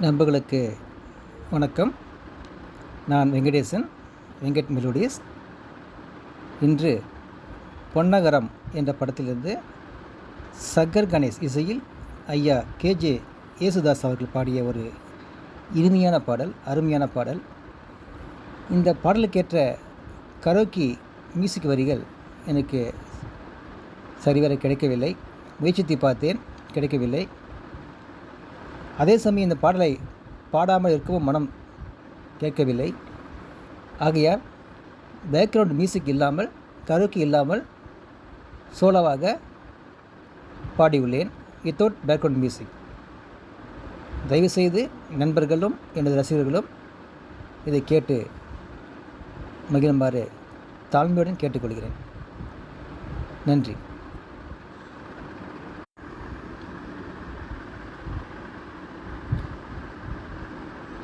நண்பர்களுக்கு வணக்கம். நான் வெங்கடேசன் வெங்கட் மெலோடிஸ் இன்று பொன்னகரம் என்ற படத்திலிருந்து சக்கர் கணேஷ் இசையில் ஐயா கேஜே யேசுதாஸ் அவர்கள் பாடிய ஒரு இனிமையான பாடல் அருமையான பாடல். இந்த பாடலுக்கேற்ற கரோக்கி மியூசிக் வரிகள் எனக்கு சரிவர கிடைக்கவில்லை. முயற்சித்து பார்த்தேன் கிடைக்கவில்லை. அதே சமயம் இந்த பாடலை பாடாமல் இருக்கவும் மனம் கேட்கவில்லை. ஆகையால் பேக்ரவுண்ட் மியூசிக் இல்லாமல் கருவுக்கு இல்லாமல் சோலோவாக பாடியுள்ளேன். வித்தவுட் பேக்ரவுண்ட் மியூசிக் தயவுசெய்து நண்பர்களும் எனது ரசிகர்களும் இதை கேட்டு மகிழுமாறு தாழ்மையுடன் கேட்டுக்கொள்கிறேன். நன்றி.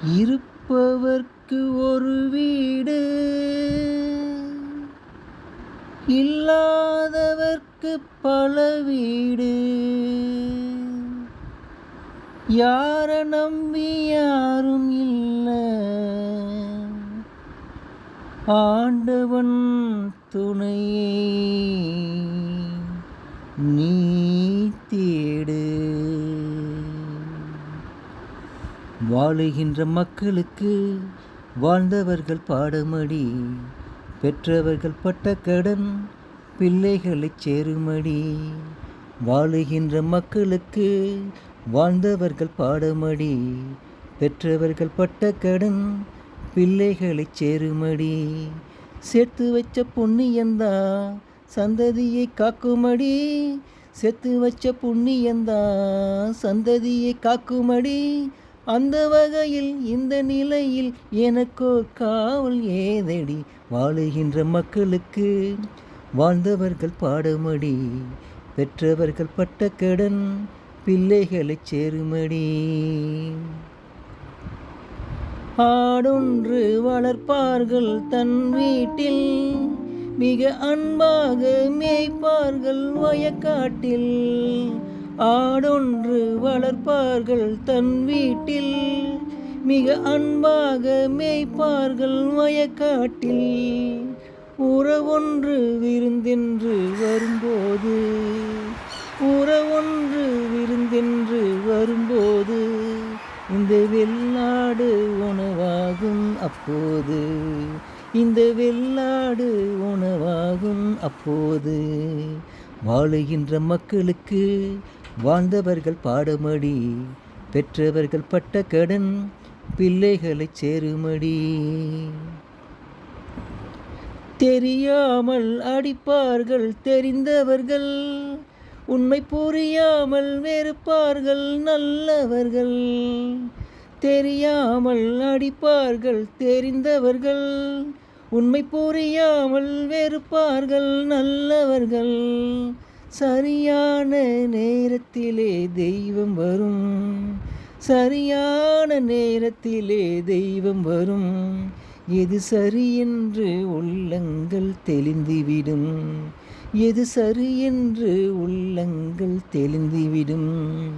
இருப்பவர்க்கு ஒரு வீடு. இல்லாதவர்க்கு பல வீடு. யார நம்பி யாரும் இல்லை. ஆண்டவன் துணையை நீ வாழுகின்ற மக்களுக்கு வாழ்ந்தவர்கள் பாடுமடி பெற்றவர்கள் பட்ட கடன் பிள்ளைகளைச் சேருமடி. வாழுகின்ற மக்களுக்கு வாழ்ந்தவர்கள் பாடுமடி பெற்றவர்கள் பட்ட கடன் பிள்ளைகளைச் சேருமடி. சேர்த்து வச்ச புண்ணியந்தா சந்ததியை காக்குமடி? செத்து வச்ச புண்ணியந்தா சந்ததியை காக்குமடி? அந்த வகையில் இந்த நிலையில் எனக்கோ காவல் ஏதடி வாழுகின்ற மக்களுக்கு? வாழ்ந்தவர்கள் பாடுமடி பெற்றவர்கள் பட்ட கடன் பிள்ளைகளைச் சேருமடி. ஆடொன்று வளர்ப்பார்கள் தன் வீட்டில் மிக அன்பாக மேய்ப்பார்கள் வயக்காட்டில். ஆடொன்று வளர்ப்பார்கள் தன் வீட்டில். மிக அன்பாக மேய்ப்பார்கள் வயக்காட்டில் உறவொன்று விருந்தென்று வரும்போது உறவொன்று விருந்தென்று வரும்போது இந்த வெள்ளாடு உணவாகும் அப்போது இந்த வெள்ளாடு உணவாகும் அப்போது வாழுகின்ற மக்களுக்கு வாழ்ந்தவர்கள் பாடுமடி பெற்றவர்கள் பட்ட கடன் பிள்ளைகளைச் சேருமடி. தெரியாமல் அடிப்பார்கள் தெரிந்தவர்கள் உண்மை புரியாமல் வெறுப்பார்கள் நல்லவர்கள். தெரியாமல் அடிப்பார்கள் தெரிந்தவர்கள் உண்மை புரியாமல் வெறுப்பார்கள் நல்லவர்கள். சரியான நேரத்திலே தெய்வம் வரும். சரியான நேரத்திலே தெய்வம் வரும். எது சரி என்று உள்ளங்கள் தெளிந்துவிடும். எது சரி என்று உள்ளங்கள் தெளிந்துவிடும்.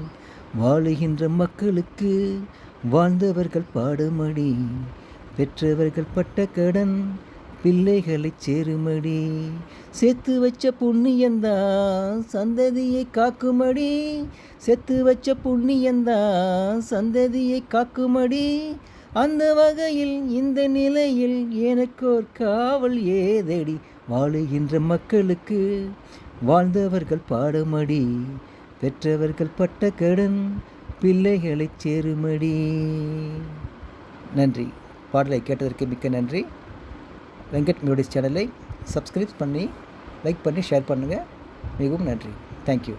வாழுகின்ற மக்களுக்கு வாழ்ந்தவர்கள் பாடுமடி பெற்றவர்கள் பட்ட கடன் பிள்ளைகளைச் சேருமடி. செத்து வச்ச புண்ணியந்தா சந்ததியை காக்குமடி. செத்து வச்ச புண்ணியந்தா சந்ததியை காக்குமடி. அந்த வகையில் இந்த நிலையில் எனக்கோர் காவல் ஏதடி வாழுகின்ற மக்களுக்கு. வாழ்ந்தவர்கள் பாடுமடி பெற்றவர்கள் பட்ட கடன் பிள்ளைகளைச் சேருமடி. நன்றி. பாடலை கேட்டதற்கு மிக்க நன்றி. வெங்கட் மியூடிஸ் சேனலை சப்ஸ்கிரைப் பண்ணி லைக் பண்ணி ஷேர் பண்ணுங்கள் மிகவும் நன்றி. தேங்க்யூ